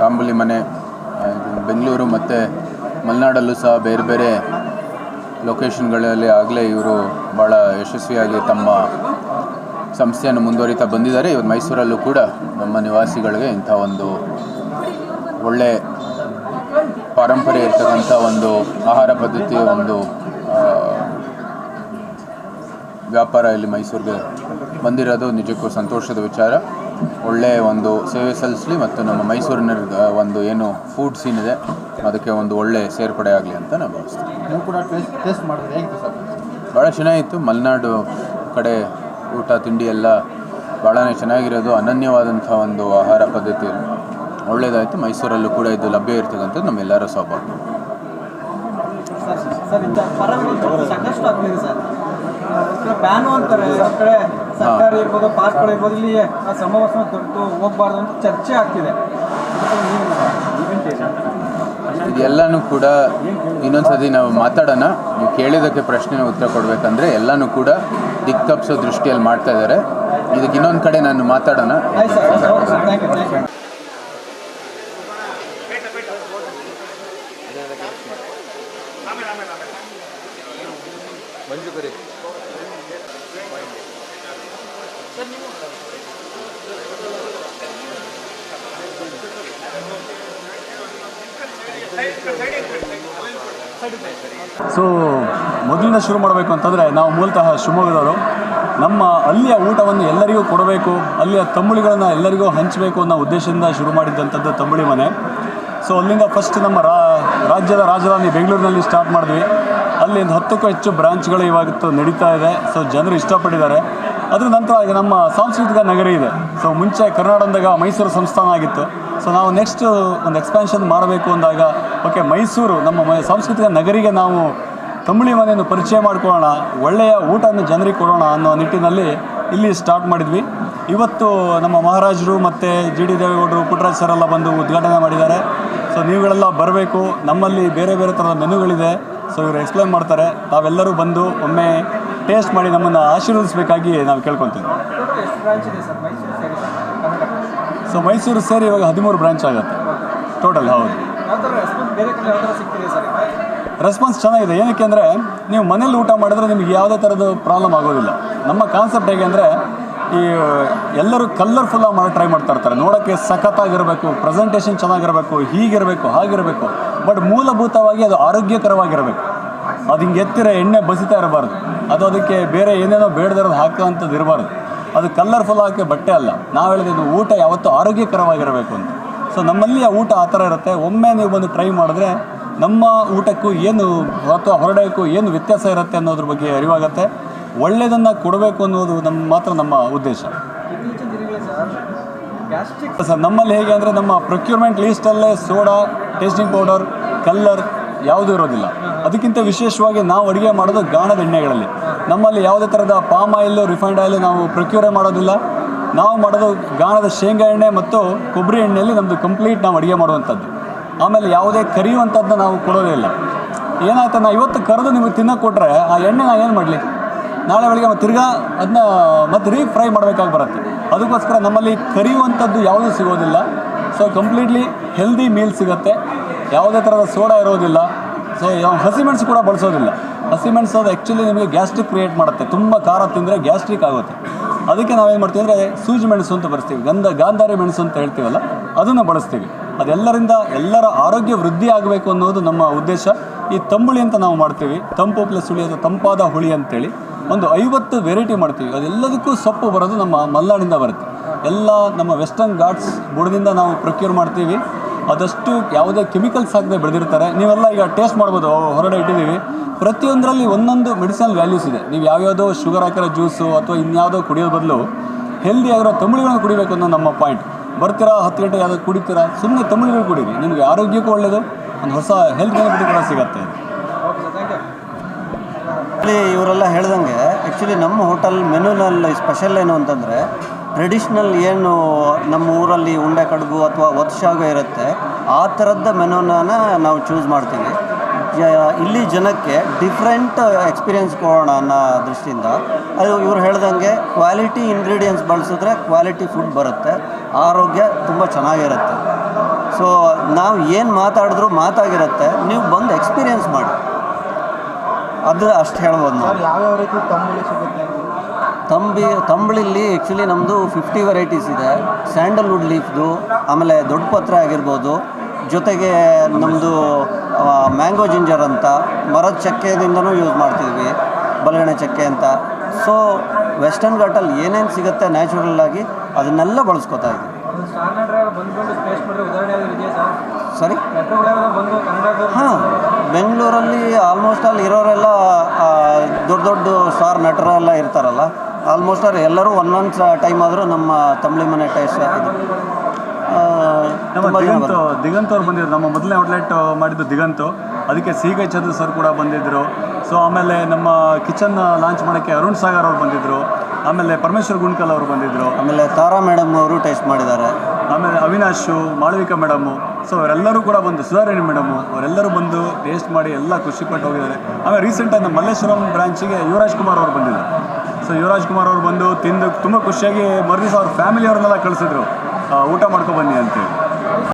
ಕಾಂಬುಲಿ ಮನೆ ಬೆಂಗಳೂರು ಮತ್ತು ಮಲೆನಾಡಲ್ಲೂ ಸಹ ಬೇರೆ ಬೇರೆ ಲೊಕೇಶನ್ಗಳಲ್ಲಿ ಆಗಲೇ ಇವರು ಭಾಳ ಯಶಸ್ವಿಯಾಗಿ ತಮ್ಮ ಸಂಸ್ಥೆಯನ್ನು ಮುಂದುವರಿತಾ ಬಂದಿದ್ದಾರೆ. ಇವರು ಮೈಸೂರಲ್ಲೂ ಕೂಡ ನಮ್ಮ ನಿವಾಸಿಗಳಿಗೆ ಇಂಥ ಒಂದು ಒಳ್ಳೆ ಪಾರಂಪರೆ ಇರ್ತಕ್ಕಂಥ ಒಂದು ಆಹಾರ ಪದ್ಧತಿಯ ಒಂದು ವ್ಯಾಪಾರ ಇಲ್ಲಿ ಮೈಸೂರಿಗೆ ಬಂದಿರೋದು ನಿಜಕ್ಕೂ ಸಂತೋಷದ ವಿಚಾರ. ಒಳ್ಳೆಯ ಒಂದು ಸೇವೆ ಸಲ್ಲಿಸಲಿ ಮತ್ತು ನಮ್ಮ ಮೈಸೂರಿನ ಒಂದು ಏನು ಫುಡ್ ಸೀನ್ ಇದೆ ಅದಕ್ಕೆ ಒಂದು ಒಳ್ಳೆ ಸೇರ್ಪಡೆ ಆಗಲಿ ಅಂತ ನಾನು ಭಾವಿಸ್ತೀನಿ ನೀವು ಕೂಡ ಟೇಸ್ಟ್ ಟೇಸ್ಟ್ ಮಾಡಿದ್ರೆ ಹೇಗಿತ್ತು ಸರ್? ಭಾಳ ಚೆನ್ನಾಗಿತ್ತು. ಮಲೆನಾಡು ಕಡೆ ಊಟ ತಿಂಡಿ ಎಲ್ಲ ಭಾಳನೇ ಚೆನ್ನಾಗಿರೋದು. ಅನನ್ಯವಾದಂಥ ಒಂದು ಆಹಾರ ಪದ್ಧತಿ ಒಳ್ಳೆಯದಾಯಿತು ಮೈಸೂರಲ್ಲೂ ಕೂಡ ಇದು ಲಭ್ಯ ಇರ್ತಕ್ಕಂಥದ್ದು ನಮ್ಮೆಲ್ಲರ ಸೌಭಾಗ್ಯ. ಸರ್ ಸರ್ ಸಾಕಷ್ಟು ಆಗ್ತಿದೆ ಸರ್. ಬ್ಯಾನು ಅಂತಾರೆ ಕಡೆ ಸರ್ಕಾರ ಇರ್ಬೋದು ಪಾರ್ಕ್ಗಳು ಇರ್ಬೋದು ಇಲ್ಲಿ ಆ ಸಮವಸ್ತ್ರ ತೊಟ್ಟು ಹೋಗ್ಬಾರ್ದು ಅಂತ ಚರ್ಚೆ ಆಗ್ತಿದೆ. ಇದೆಲ್ಲನೂ ಕೂಡ ಇನ್ನೊಂದ್ಸತಿ ನಾವು ಮಾತಾಡೋಣ. ನೀವು ಕೇಳಿದ್ದಕ್ಕೆ ಪ್ರಶ್ನೆ ಉತ್ತರ ಕೊಡಬೇಕಂದ್ರೆ ಎಲ್ಲನೂ ಕೂಡ ದಿಕ್ತಪ್ಸೋ ದೃಷ್ಟಿಯಲ್ಲಿ ಮಾಡ್ತಾ ಇದ್ದಾರೆ. ಇದಕ್ಕೆ ಇನ್ನೊಂದು ಕಡೆ ನಾನು ಮಾತಾಡೋಣ. ಆಯ್ತು sir okay sir thank you thank you so ಮೊದಲಿಂದ ಶುರು ಮಾಡಬೇಕು ಅಂತಂದರೆ ನಾವು ಮೂಲತಃ ಶಿವಮೊಗ್ಗದವರು. ನಮ್ಮ ಅಲ್ಲಿಯ ಊಟವನ್ನು ಎಲ್ಲರಿಗೂ ಕೊಡಬೇಕು, ಅಲ್ಲಿಯ ತಂಬುಳಿಗಳನ್ನು ಎಲ್ಲರಿಗೂ ಹಂಚಬೇಕು ಅನ್ನೋ ಉದ್ದೇಶದಿಂದ ಶುರು ಮಾಡಿದ್ದಂಥದ್ದು ತಂಬುಳಿ ಮನೆ. ಸೊ ಅಲ್ಲಿಂದ ಫಸ್ಟ್ ನಮ್ಮ ರಾಜ್ಯದ ರಾಜಧಾನಿ ಬೆಂಗಳೂರಿನಲ್ಲಿ ಸ್ಟಾರ್ಟ್ ಮಾಡಿದ್ವಿ. ಅಲ್ಲಿಂದ ಹತ್ತಕ್ಕೂ ಹೆಚ್ಚು ಬ್ರಾಂಚ್ಗಳು ಇವಾಗ ನಡೀತಾ ಇದೆ. ಸೊ ಜನರು ಇಷ್ಟಪಟ್ಟಿದ್ದಾರೆ. ಅದ್ರ ನಂತರ ಈಗ ನಮ್ಮ ಸಾಂಸ್ಕೃತಿಕ ನಗರಿ ಇದೆ. ಸೊ ಮುಂಚೆ ಕರ್ನಾಟಕದಾಗ ಮೈಸೂರು ಸಂಸ್ಥಾನ ಆಗಿತ್ತು. ಸೊ ನಾವು ನೆಕ್ಸ್ಟ್ ಒಂದು ಎಕ್ಸ್ಪ್ಯಾನ್ಷನ್ ಮಾಡಬೇಕು ಅಂದಾಗ ಓಕೆ ಮೈಸೂರು ನಮ್ಮ ಸಾಂಸ್ಕೃತಿಕ ನಗರಿಗೆ ನಾವು ತಮಿಳಿ ಮನೆಯನ್ನು ಪರಿಚಯ ಮಾಡ್ಕೊಳ್ಳೋಣ, ಒಳ್ಳೆಯ ಊಟವನ್ನು ಜನರಿಗೆ ಕೊಡೋಣ ಅನ್ನೋ ನಿಟ್ಟಿನಲ್ಲಿ ಇಲ್ಲಿ ಸ್ಟಾರ್ಟ್ ಮಾಡಿದ್ವಿ. ಇವತ್ತು ನಮ್ಮ ಮಹಾರಾಜರು ಮತ್ತು ಜಿ ಡಿ ದೇವೇಗೌಡರು, ಪುಟ್ಟರಾಜ್ ಸರ್ ಎಲ್ಲ ಬಂದು ಉದ್ಘಾಟನೆ ಮಾಡಿದ್ದಾರೆ. ಸೊ ನೀವುಗಳೆಲ್ಲ ಬರಬೇಕು. ನಮ್ಮಲ್ಲಿ ಬೇರೆ ಬೇರೆ ಥರದ ಮೆನುಗಳಿದೆ. ಸೊ ಇವರು ಎಕ್ಸ್ಪ್ಲೈನ್ ಮಾಡ್ತಾರೆ. ತಾವೆಲ್ಲರೂ ಬಂದು ಒಮ್ಮೆ ಟೇಸ್ಟ್ ಮಾಡಿ ನಮ್ಮನ್ನು ಆಶೀರ್ವದಿಸಬೇಕಾಗಿ ನಾವು ಕೇಳ್ಕೊತೀವಿ ಸೊ ಮೈಸೂರು ಸೇರಿ ಇವಾಗ ಹದಿಮೂರು ಬ್ರಾಂಚ್ ಆಗುತ್ತೆ. ಟೋಟಲ್ ಹೌದು. ರೆಸ್ಪಾನ್ಸ್ ಚೆನ್ನಾಗಿದೆ. ಏನಕ್ಕೆ ಅಂದರೆ, ನೀವು ಮನೇಲಿ ಊಟ ಮಾಡಿದ್ರೆ ನಿಮಗೆ ಯಾವುದೇ ಥರದ ಪ್ರಾಬ್ಲಮ್ ಆಗೋದಿಲ್ಲ. ನಮ್ಮ ಕಾನ್ಸೆಪ್ಟ್ ಹೇಗೆ ಅಂದರೆ, ಈ, ಎಲ್ಲರೂ ಕಲರ್ಫುಲ್ಲಾಗಿ ಮಾಡಿ ಟ್ರೈ ಮಾಡ್ತಾ ಇರ್ತಾರೆ. ನೋಡೋಕ್ಕೆ ಸಖತ್ತಾಗಿರಬೇಕು ಪ್ರೆಸೆಂಟೇಷನ್ ಚೆನ್ನಾಗಿರಬೇಕು, ಹೀಗಿರಬೇಕು, ಹಾಗಿರಬೇಕು. ಬಟ್ ಮೂಲಭೂತವಾಗಿ ಅದು ಆರೋಗ್ಯಕರವಾಗಿರಬೇಕು. ಅದು ಹಿಂಗೆ ಎತ್ತಿರ ಎಣ್ಣೆ ಬಸಿತಾ ಇರಬಾರ್ದು. ಅದು ಅದಕ್ಕೆ ಬೇರೆ ಏನೇನೋ ಬೇಡದಿರೋದು ಹಾಕೋವಂಥದ್ದು ಇರಬಾರ್ದು. ಅದು ಕಲರ್ಫುಲ್ ಹಾಕಿ ಬಟ್ಟೆ ಅಲ್ಲ. ನಾವು ಹೇಳಿದ್ದು ಊಟ ಯಾವತ್ತೂ ಆರೋಗ್ಯಕರವಾಗಿರಬೇಕು ಅಂತ. ಸೊ ನಮ್ಮಲ್ಲಿ ಆ ಊಟ ಆ ಥರ ಇರುತ್ತೆ. ಒಮ್ಮೆ ನೀವು ಬಂದು ಟ್ರೈ ಮಾಡಿದ್ರೆ ನಮ್ಮ ಊಟಕ್ಕೂ ಏನು ಅಥವಾ ಹೊರಡೋಕ್ಕೂ ಏನು ವ್ಯತ್ಯಾಸ ಇರುತ್ತೆ ಅನ್ನೋದ್ರ ಬಗ್ಗೆ ಅರಿವಾಗುತ್ತೆ. ಒಳ್ಳೆಯದನ್ನು ಕೊಡಬೇಕು ಅನ್ನೋದು ನಮ್ಮ ಮಾತ್ರ ನಮ್ಮ ಉದ್ದೇಶ. ಸರ್ ನಮ್ಮಲ್ಲಿ ಹೇಗೆ ಅಂದರೆ ನಮ್ಮ ಪ್ರೊಕ್ಯೂರ್ಮೆಂಟ್ ಲೀಸ್ಟಲ್ಲೇ ಸೋಡಾ ಟೇಸ್ಟಿಂಗ್ ಪೌಡರ್ ಕಲ್ಲರ್ ಯಾವುದೂ ಇರೋದಿಲ್ಲ. ಅದಕ್ಕಿಂತ ವಿಶೇಷವಾಗಿ ನಾವು ಅಡುಗೆ ಮಾಡೋದು ಗಾಣದ ಎಣ್ಣೆಗಳಲ್ಲಿ. ನಮ್ಮಲ್ಲಿ ಯಾವುದೇ ಥರದ ಪಾಮ್ ಆಯಿಲು ರಿಫೈಂಡ್ ಆಯಿಲು ನಾವು ಪ್ರೊಕ್ಯೂರ್ ಮಾಡೋದಿಲ್ಲ. ನಾವು ಮಾಡೋದು ಗಾಣದ ಶೇಂಗಾ ಎಣ್ಣೆ ಮತ್ತು ಕೊಬ್ಬರಿ ಎಣ್ಣೆಯಲ್ಲಿ ನಮ್ಮದು ಕಂಪ್ಲೀಟ್ ನಾವು ಅಡುಗೆ ಮಾಡುವಂಥದ್ದು. ಆಮೇಲೆ ಯಾವುದೇ ಕರಿಯುವಂಥದ್ದನ್ನ ನಾವು ಕೊಡೋದೇ ಇಲ್ಲ. ಏನಾಯ್ತು ನಾ ಇವತ್ತು ಕರೆದು ನಿಮಗೆ ತಿನ್ನೋಕೆ ಕೊಟ್ಟರೆ ಆ ಎಣ್ಣೆ ನಾನು ಏನು ಮಾಡಲಿ? ನಾಳೆ ಬೆಳಿಗ್ಗೆ ಮತ್ತೆ ತಿರ್ಗಾ ಅದನ್ನ ಮತ್ತೆ ರೀ ಫ್ರೈ ಮಾಡಬೇಕಾಗಿ ಬರುತ್ತೆ. ಅದಕ್ಕೋಸ್ಕರ ನಮ್ಮಲ್ಲಿ ಕರಿಯುವಂಥದ್ದು ಯಾವುದೂ ಸಿಗೋದಿಲ್ಲ. ಸೊ ಕಂಪ್ಲೀಟ್ಲಿ ಹೆಲ್ದಿ ಮೀಲ್ ಸಿಗುತ್ತೆ. ಯಾವುದೇ ಥರದ ಸೋಡಾ ಇರೋದಿಲ್ಲ. ಸೊ ಹಸಿಮೆಣಸು ಕೂಡ ಬಳಸೋದಿಲ್ಲ. ಹಸಿಮೆಣಸು ಅದು ಆ್ಯಕ್ಚುಲಿ ನಿಮಗೆ ಗ್ಯಾಸ್ಟ್ರಿಕ್ ಕ್ರಿಯೇಟ್ ಮಾಡುತ್ತೆ. ತುಂಬ ಖಾರ ತಿಂದರೆ ಗ್ಯಾಸ್ಟ್ರಿಕ್ ಆಗುತ್ತೆ. ಅದಕ್ಕೆ ನಾವೇನು ಮಾಡ್ತೀವಿ ಅಂದರೆ ಸೂಜಿ ಮೆಣಸು ಅಂತ ಬಳಸ್ತೀವಿ ಗಂಧ, ಗಾಂಧಾರಿ ಮೆಣಸು ಅಂತ ಹೇಳ್ತೀವಲ್ಲ, ಅದನ್ನು ಬಳಸ್ತೀವಿ. ಅದೆಲ್ಲರಿಂದ ಎಲ್ಲರ ಆರೋಗ್ಯ ವೃದ್ಧಿ ಆಗಬೇಕು ಅನ್ನೋದು ನಮ್ಮ ಉದ್ದೇಶ. ಈ ತಂಬುಳಿ ಅಂತ ನಾವು ಮಾಡ್ತೀವಿ. ತಂಪು ಪ್ಲಸ್ ಹುಳಿ ಅದು ತಂಪಾದ ಹುಳಿ ಅಂತೇಳಿ. ಒಂದು ಐವತ್ತು ವೆರೈಟಿ ಮಾಡ್ತೀವಿ. ಅದೆಲ್ಲದಕ್ಕೂ ಸೊಪ್ಪು ಬರೋದು ನಮ್ಮ ಮಲ್ನಾಡಿಂದ ಬರುತ್ತೆ. ಎಲ್ಲ ನಮ್ಮ ವೆಸ್ಟರ್ನ್ ಘಾಟ್ಸ್ ಬುಡದಿಂದ ನಾವು ಪ್ರೊಕ್ಯೂರ್ ಮಾಡ್ತೀವಿ. ಅದಷ್ಟು ಯಾವುದೇ ಕೆಮಿಕಲ್ಸ್ ಹಾಕದೆ ಬೆಳೆದಿರ್ತಾರೆ. ನೀವೆಲ್ಲ ಈಗ ಟೇಸ್ಟ್ ಮಾಡ್ಬೋದು. ಹೊರಗಡೆ ಇಟ್ಟಿದ್ದೀವಿ. ಪ್ರತಿಯೊಂದರಲ್ಲಿ ಒಂದೊಂದು ಮೆಡಿಸಿನಲ್ ವ್ಯಾಲ್ಯೂಸ್ ಇದೆ. ನೀವು ಯಾವ್ಯಾವುದೋ ಶುಗರ್ ಹಾಕಿರೋ ಜ್ಯೂಸು ಅಥವಾ ಇನ್ಯಾವುದೋ ಕುಡಿಯೋ ಬದಲು ಹೆಲ್ದಿ ಆಗಿರೋ ತಮಿಳುಗಳನ್ನು ಕುಡಿಬೇಕು ಅನ್ನೋ ನಮ್ಮ ಪಾಯಿಂಟ್ ಬರ್ತೀರಾ? ಹತ್ತು ಗಂಟೆ ಯಾವುದೋ ಕುಡಿತೀರಾ? ಸುಮ್ಮನೆ ತಮಿಳುಗಳು ಕುಡೀರಿ. ನಿಮಗೆ ಆರೋಗ್ಯಕ್ಕೂ ಒಳ್ಳೆಯದು ಒಂದು ಹೊಸ ಹೆಲ್ತ್ ಬೆನಿಫಿಟ್ ಕೂಡ ಸಿಗುತ್ತೆ. ಇವರೆಲ್ಲ ಹೇಳ್ದಂಗೆ ಆ್ಯಕ್ಚುಲಿ ನಮ್ಮ ಹೋಟೆಲ್ ಮೆನುನಲ್ಲಿ ಸ್ಪೆಷಲ್ ಏನು ಅಂತಂದರೆ ಟ್ರೆಡಿಷ್ನಲ್ ಏನು ನಮ್ಮ ಊರಲ್ಲಿ ಉಂಡೆ ಕಡುಬು ಅಥವಾ ಒತ್ಸಾಗ ಇರುತ್ತೆ, ಆ ಥರದ ಮೆನುನ ನಾವು ಚೂಸ್ ಮಾಡ್ತೀವಿ. ಇಲ್ಲಿ ಜನಕ್ಕೆ ಡಿಫ್ರೆಂಟ್ ಎಕ್ಸ್ಪೀರಿಯೆನ್ಸ್ ಕೊಡೋಣ ಅನ್ನೋ ದೃಷ್ಟಿಯಿಂದ, ಅದು ಇವ್ರು ಹೇಳ್ದಂಗೆ ಕ್ವಾಲಿಟಿ ಇಂಗ್ರೀಡಿಯೆಂಟ್ಸ್ ಬಳಸಿದ್ರೆ ಕ್ವಾಲಿಟಿ ಫುಡ್ ಬರುತ್ತೆ, ಆರೋಗ್ಯ ತುಂಬ ಚೆನ್ನಾಗಿರುತ್ತೆ. ಸೊ ನಾವು ಏನು ಮಾತಾಡಿದ್ರು ಮಾತಾಗಿರುತ್ತೆ, ನೀವು ಬಂದು ಎಕ್ಸ್ಪೀರಿಯೆನ್ಸ್ ಮಾಡಿ. ಅದು ಅಷ್ಟು ಹೇಳ್ಬೋದು ನಾವು. ಯಾವ್ಯಾವ ರೀತಿ ಸಿಗುತ್ತೆ? ತಂಬಿ ತಂಬಳಿಲಿ ಆ್ಯಕ್ಚುಲಿ ನಮ್ಮದು ಫಿಫ್ಟಿ ವೆರೈಟೀಸ್ ಇದೆ. ಸ್ಯಾಂಡಲ್ವುಡ್ ಲೀಫ್ದು ಆಮೇಲೆ ದೊಡ್ಡ ಪತ್ರೆ ಆಗಿರ್ಬೋದು. ಜೊತೆಗೆ ನಮ್ಮದು ಮ್ಯಾಂಗೋ ಜಿಂಜರ್ ಅಂತ, ಮರದ ಚಕ್ಕೆದಿಂದನೂ ಯೂಸ್ ಮಾಡ್ತಿದ್ವಿ, ಬಲಗಣೆ ಚಕ್ಕೆ ಅಂತ. ಸೊ ವೆಸ್ಟರ್ನ್ ಘಾಟಲ್ಲಿ ಏನೇನು ಸಿಗುತ್ತೆ ನ್ಯಾಚುರಲ್ ಆಗಿ ಅದನ್ನೆಲ್ಲ ಬಳಸ್ಕೊತಾ ಯಾವ್ದು ಸರ್ ಹಾಂ, ಬೆಂಗಳೂರಲ್ಲಿ ಆಲ್ಮೋಸ್ಟ್ ಅಲ್ಲಿ ಇರೋರೆಲ್ಲ ದೊಡ್ಡ ದೊಡ್ಡ ಸ್ಟಾರ್ ನಟರೆಲ್ಲ ಇರ್ತಾರಲ್ಲ ಆಲ್ಮೋಸ್ಟ್ ಆರ್ ಎಲ್ಲರೂ ಒನ್ ಒಂದೊಂದು ಟೈಮ್ ಆದರೂ ನಮ್ಮ ತಮಿಳಿ ಮನೆ ಟೇಸ್ಟ್ ಇದು ನಮ್ಮ ದಿಗಂತ್ ದಿಗಂತ್ ಅವ್ರು ಬಂದಿದ್ರು. ನಮ್ಮ ಮೊದಲನೇ ಔಟ್ಲೆಟ್ ಮಾಡಿದ್ದು ದಿಗಂತು. ಅದಕ್ಕೆ ಸಿ ಗೈ ಚಂದ್ರ ಸರ್ ಕೂಡ ಬಂದಿದ್ದರು ಸೊ ಆಮೇಲೆ ನಮ್ಮ ಕಿಚನ್ ಲಾಂಚ್ ಮಾಡೋಕ್ಕೆ ಅರುಣ್ ಸಾಗರ್ ಅವ್ರು ಬಂದಿದ್ದರು ಆಮೇಲೆ ಪರಮೇಶ್ವರ್ ಗುಂಡ್ಕಲ್ ಅವರು ಬಂದಿದ್ದರು ಆಮೇಲೆ ತಾರಾ ಮೇಡಮ್ ಅವರು ಟೇಸ್ಟ್ ಮಾಡಿದ್ದಾರೆ. ಆಮೇಲೆ ಅವಿನಾಶು ಮಾಳವಿಕಾ ಮೇಡಮು ಸೊ ಅವರೆಲ್ಲರೂ ಕೂಡ ಬಂದು ಸುಧಾರಣಿ ಮೇಡಮು ಅವರೆಲ್ಲರೂ ಬಂದು ಟೇಸ್ಟ್ ಮಾಡಿ ಎಲ್ಲ ಖುಷಿಪಟ್ಟು ಹೋಗಿದ್ದಾರೆ. ಆಮೇಲೆ ರೀಸೆಂಟಾಗಿ ನಮ್ಮ ಮಲ್ಲೇಶ್ವರಂ ಬ್ರಾಂಚಿಗೆ ಯುವರಾಜ್ ಕುಮಾರ್ ಅವರು ಬಂದಿದ್ದರು ಸೊ ಯುವರಾಜ್ ಕುಮಾರ್ ಅವರು ಬಂದು ತಿಂದು ತುಂಬ ಖುಷಿಯಾಗಿ ಮರುದಿವಸ ಅವ್ರ ಫ್ಯಾಮಿಲಿಯವ್ರನ್ನೆಲ್ಲ ಕಳಿಸಿದ್ರು. ಊಟ ಮಾಡ್ಕೊ ಬನ್ನಿ ಅಂತೇಳಿ.